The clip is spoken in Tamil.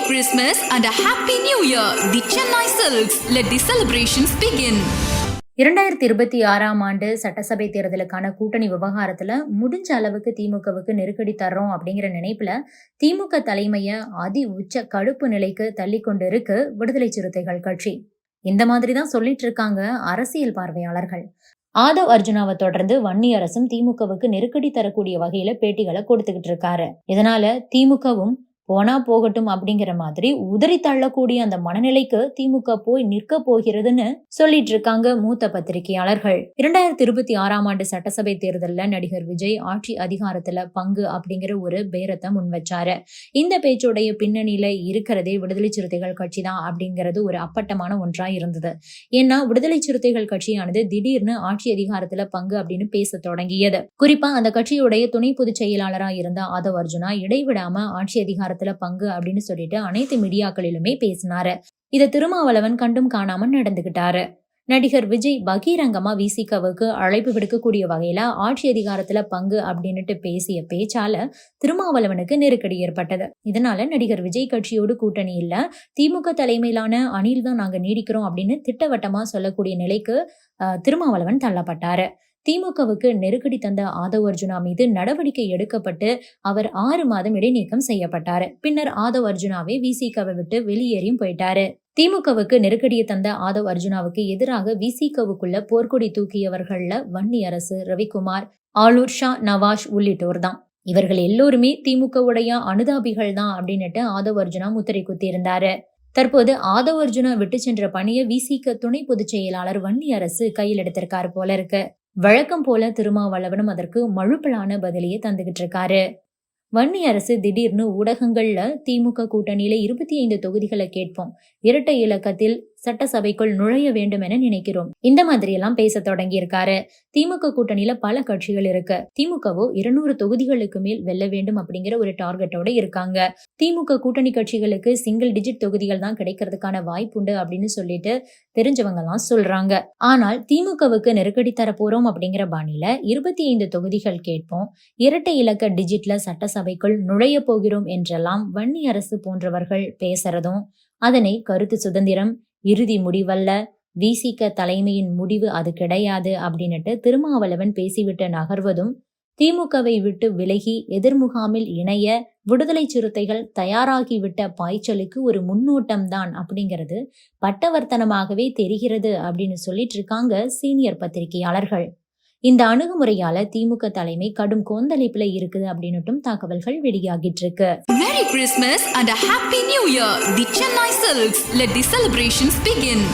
Christmas and a Happy New Year. The Chennai Silks. Let the celebrations begin. இரண்டாயிரத்தி இருபத்தி ஆறாம் ஆண்டு சட்டசபை தேர்தலுக்கான கூட்டணி விவகாரத்துல முடிஞ்ச அளவுக்கு திமுகவுக்கு நெருக்கடி தர்றோம் அப்படிங்கிற நினைப்புல திமுக தலைமையை அதி உச்ச கடுப்பு நிலைக்கு தள்ளி கொண்டு இருக்கு விடுதலை சிறுத்தைகள் கட்சி இந்த மாதிரி தான் சொல்லிட்டு இருக்காங்க அரசியல் பார்வையாளர்கள் ஆதவ் அர்ஜுனாவை தொடர்ந்து வன்னி அரசும் திமுகவுக்கு நெருக்கடி தரக்கூடிய வகையில பேட்டிகளை கொடுத்துக்கிட்டு இருக்காரு இதனால திமுகவும் போனா போகட்டும் அப்படிங்கிற மாதிரி உதறி தள்ளக்கூடிய அந்த மனநிலைக்கு திமுக போய் நிற்க போகிறதுன்னு சொல்லிட்டு இருக்காங்க மூத்த பத்திரிகையாளர்கள். இரண்டாயிரத்தி இருபத்தி ஆறாம் ஆண்டு சட்டசபை தேர்தலில் நடிகர் விஜய் ஆட்சி அதிகாரத்துல பங்கு அப்படிங்கிற ஒரு பேரத்தை முன் வச்சாரு. இந்த பேச்சுடைய பின்னணியில இருக்கிறதே விடுதலை சிறுத்தைகள் கட்சி தான் அப்படிங்கிறது ஒரு அப்பட்டமான ஒன்றா இருந்தது. ஏன்னா விடுதலை சிறுத்தைகள் கட்சியானது திடீர்னு ஆட்சி அதிகாரத்துல பங்கு அப்படின்னு பேச தொடங்கியது. குறிப்பா அந்த கட்சியுடைய துணை பொதுச் செயலாளரா இருந்த ஆதவ் அர்ஜுனா இடைவிடாம ஆட்சி அதிகாரத்துல பங்கு அப்படின்னு சொல்லிட்டு அனைத்து மீடியாக்களிலுமே பேசினாரு. இதை திருமாவளவன் கண்டும் காணாம நடந்துகிட்டாரு. நடிகர் விஜய் பகீரங்கமா விசிகவுக்கு அழைப்பு விடுக்கக்கூடிய வகையில ஆட்சி அதிகாரத்துல பங்கு அப்படின்னுட்டு பேசிய பேச்சால திருமாவளவனுக்கு நெருக்கடி ஏற்பட்டது. இதனால நடிகர் விஜய் கட்சியோடு கூட்டணி இல்ல திமுக தலைமையிலான அணில் தான் நாங்க நீடிக்கிறோம் அப்படின்னு திட்டவட்டமா சொல்லக்கூடிய நிலைக்கு திருமாவளவன் தள்ளப்பட்டாரு. திமுகவுக்கு நெருக்கடி தந்த ஆதவ் அர்ஜுனா மீது நடவடிக்கை எடுக்கப்பட்டு அவர் ஆறு மாதம் இடைநீக்கம் செய்யப்பட்டார். பின்னர் ஆதவ் அர்ஜுனாவை விசிகவை விட்டு வெளியேறியும் போயிட்டாரு. திமுகவுக்கு நெருக்கடியை தந்த ஆதவ் அர்ஜுனாவுக்கு எதிராக விசிகவுக்குள்ள போர்க்கொடி தூக்கியவர்கள்ல வன்னி அரசு ரவிக்குமார் ஆலூர் ஷா நவாஷ் உள்ளிட்டோர் தான். இவர்கள் எல்லோருமே திமுகவுடைய அனுதாபிகள் தான் அப்படின்னுட்டு ஆதவ் அர்ஜுனா முத்திரை குத்தியிருந்தாரு. தற்போது ஆதவ் அர்ஜுனா விட்டு சென்ற பணியை விசிக துணை பொதுச் செயலாளர் வன்னி அரசு கையில் எடுத்திருக்காரு போல இருக்கு. வழக்கம் போல திருமாவளவனும் அதற்கு மழுப்பலான பதிலையே தந்துகிட்டு இருக்காரு வன்னி அரசு திடீர்னு ஊடகங்கள்ல திமுக கூட்டணியில இருபத்தி ஐந்து தொகுதிகளை கேட்போம். இரட்டை இலக்கத்தில் சட்டசபைக்குள் நுழைய வேண்டும் என நினைக்கிறோம். இந்த மாதிரி எல்லாம் பேச தொடங்கி இருக்காரு திமுக கூட்டணியில பல கட்சிகள் இருக்கு. திமுகவோ இருநூறு தொகுதிகளுக்கு மேல் வெல்ல வேண்டும் அப்படிங்கிற ஒரு டார்கெட்டோட இருக்காங்க. திமுக கூட்டணி கட்சிகளுக்கு சிங்கிள் டிஜிட் தொகுதிகள் தான் கிடைக்கிறதுக்கான வாய்ப்புண்டு அப்படின்னு சொல்லிட்டு தெரிஞ்சவங்க எல்லாம் சொல்றாங்க. ஆனால் திமுகவுக்கு நெருக்கடி தர போறோம் அப்படிங்கிற பாணியில இருபத்தி ஐந்து தொகுதிகள் கேட்போம். இரட்டை இலக்க டிஜிட்ல சட்டசபைக்குள் நுழைய போகிறோம் என்றெல்லாம் வன்னி அரசு போன்றவர்கள் பேசுறதும் அதனை கருத்து சுதந்திரம் இறுதி முடிவல்ல. விசிக தலைமையின் முடிவு அது கிடையாது அப்படின்னுட்டு திருமாவளவன் பேசிவிட்டு நகர்வதும் திமுகவை விட்டு விலகி எதிர்முகாமில் இணைய விடுதலை சிறுத்தைகள் தயாராகிவிட்ட பாய்ச்சலுக்கு ஒரு முன்னோட்டம் தான் அப்படிங்கிறது பட்டவர்த்தனமாகவே தெரிகிறது அப்படின்னு சொல்லிட்டு இருக்காங்க சீனியர் பத்திரிகையாளர்கள். இந்த அணுகுமுறையால திமுக தலைமை கடும் கோந்தளிப்புல இருக்குது அப்படின்னுட்டும் தகவல்கள் வெளியாகிட்டு இருக்கு merry Christmas and happy new year the Chennai Silks let the celebrations begin